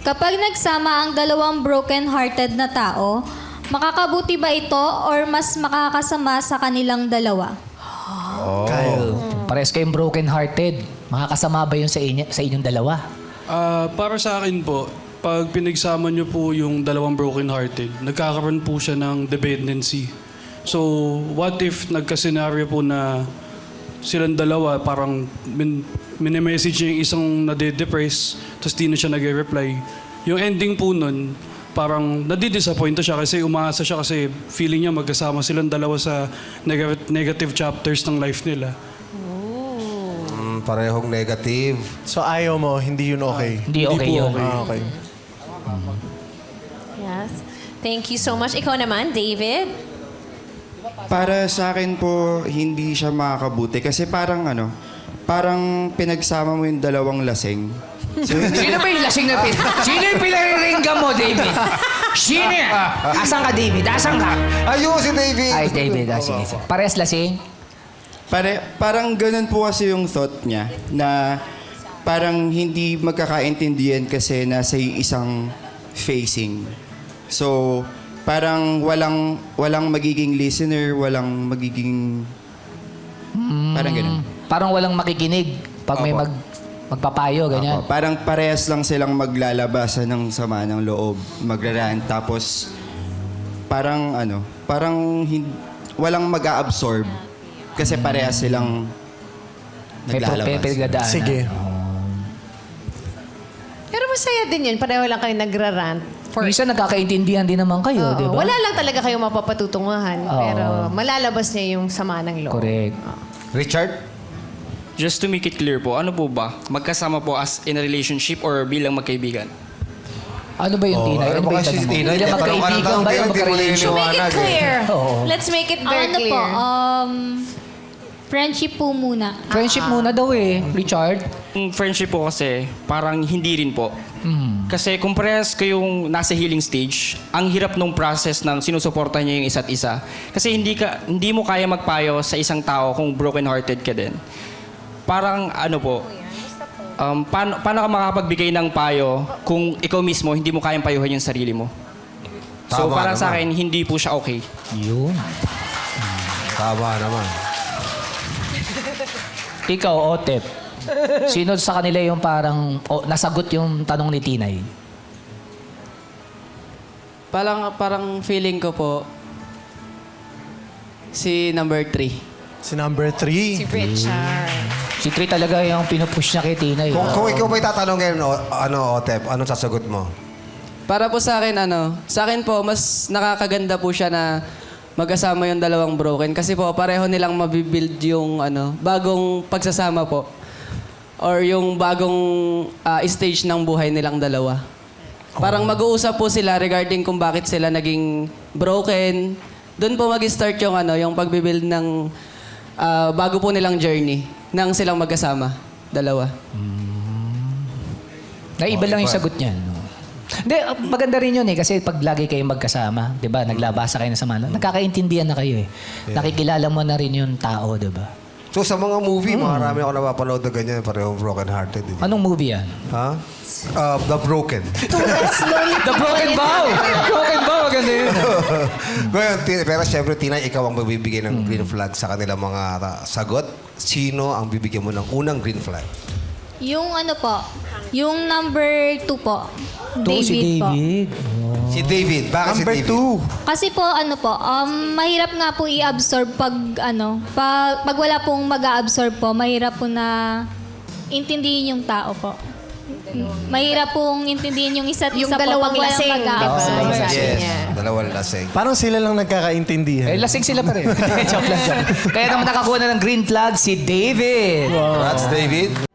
Kapag nagsama ang dalawang broken-hearted na tao, makakabuti ba ito or mas makakasama sa kanilang dalawa? Kyle. Pares kayong broken-hearted. Makakasama ba yun sa, inyo, sa inyong dalawa? Ah, para sa akin po, pag pinagsama niyo po yung dalawang broken-hearted, nagkakaroon po siya ng dependency. So, what if nagka-scenario po na silang dalawa, parang min message niya yung isang nade-depress, tapos di na siya nag-reply. Yung ending po nun, parang nadidisappoint siya kasi umaasa siya kasi feeling niya magkasama silang dalawa sa neg- negative chapters ng life nila. Mm, parehong negative. So ayaw mo, hindi yun okay. Hindi okay po yun. okay. Ah, okay. Yes. Thank you so much. Ikaw naman, David. Para sa akin po, hindi siya makakabuti. Kasi parang ano, parang pinagsama mo yung dalawang lasing. Sino ba yung lasing na pin... Sino yung pinariringgan mo, David? Sino yan? Asan ka, David? Asan ka? Ayun si David! Ay, David. Ah, sige, sige. Pares lasing? Pare, parang ganun po kasi yung thought niya na parang hindi magkakaintindihan kasi nasa isang facing. So, parang walang walang magiging listener, walang magiging parang ganun. Parang walang makikinig pag may Opo. mag, magpapayo, ganyan. Opo, parang parehas lang silang maglalabasan ng sama ng loob, magrarant tapos parang ano, parang hin- walang mag-absorb kasi parehas silang May naglalabas. pinagdadaanan. Sige. Masaya din yun. Pareho lang kayo nagra-rant. For, Minsan nagkakaintindihan din naman kayo, Oo, di ba? Wala lang talaga kayo mapapatutunguhan. Oo. Pero malalabas niya yung sama ng loob. Correct. Richard? Just to make it clear po, ano po ba? Magkasama po as in a relationship or bilang magkaibigan? Ano ba yung Oh, Tinay? ano Ano ba ba yung tanong mo? Tinay? Bilang ng magkaibigan ba yung magka-relationship? To make it eh. clear. Oo. Let's make it very ano clear. po, um, friendship po muna. Friendship muna daw eh, Richard. Yung friendship po kasi, parang hindi rin po. Kasi kung parehas kayong nasa healing stage, ang hirap nung process ng sinusuportahan niyo yung isa't isa. Kasi hindi ka hindi mo kaya magpayo sa isang tao kung broken-hearted ka din. Parang ano po, um, paano, paano ka makakapagbigay ng payo kung ikaw mismo hindi mo kayang payuhan yung sarili mo? So Tama para sa akin, hindi po siya okay. Yun. Tama naman. Ikaw, Otep. Sino sa kanila yung parang o, nasagot yung tanong ni Tinay? Parang, parang feeling ko po, si number three. Si number three. Si Richard. Si Tri talaga yung pinupush niya kay Tinay. Kung, kung ikaw may tatanungin, o, ano, Otep, anong sasagot mo? Para po sa akin, ano, sa akin po, mas nakakaganda po siya na magkasama yung dalawang broken. Kasi po, pareho nilang mabibuild yung, ano, bagong pagsasama po. Or yung bagong ah, stage ng buhay nilang dalawa. Parang mag-uusap po sila regarding kung bakit sila naging broken. Doon po mag-start yung, ano, yung pagbibuild ng ah, bago po nilang journey nang silang magkasama. Dalawa. Naiba lang yung sagot niya. Hindi, maganda rin yun eh. Kasi pag lagi kayong magkasama, di ba, naglabasa kayo na sama, nagkakaintindihan na kayo eh. Nakikilala mo na rin yung tao, di ba? So sa mga movie, marami ako napapanood na ganyan, parehong broken-hearted. Hindi? Anong movie yan? Ha? Uh, the Broken. The Broken Bow! Broken Bow, maganda yun. Ngayon, ti- pero siyempre, Tinay, ikaw ang magbibigay ng green flag sa kanilang mga ta- sagot. Sino ang bibigyan mo ng unang green flag? Yung ano po, yung number two po, To David, si po. David. Si David. Bakit Number si David? two. Kasi po ano po, um, mahirap nga po i-absorb pag ano, pag, pag wala pong mag-a-absorb po, mahirap po na intindihin yung tao po. Mahirap pong intindihin yung isa't Yung isa po dalawang pag walang lasing, mag-a-absorb. diba? Sabi Yes. niya. Dalawang lasing. Parang sila lang nagkakaintindihan. Eh, lasing sila pa rin. joke lang, joke. Kaya naman nakakuha na ng green flag si David. Congrats, David.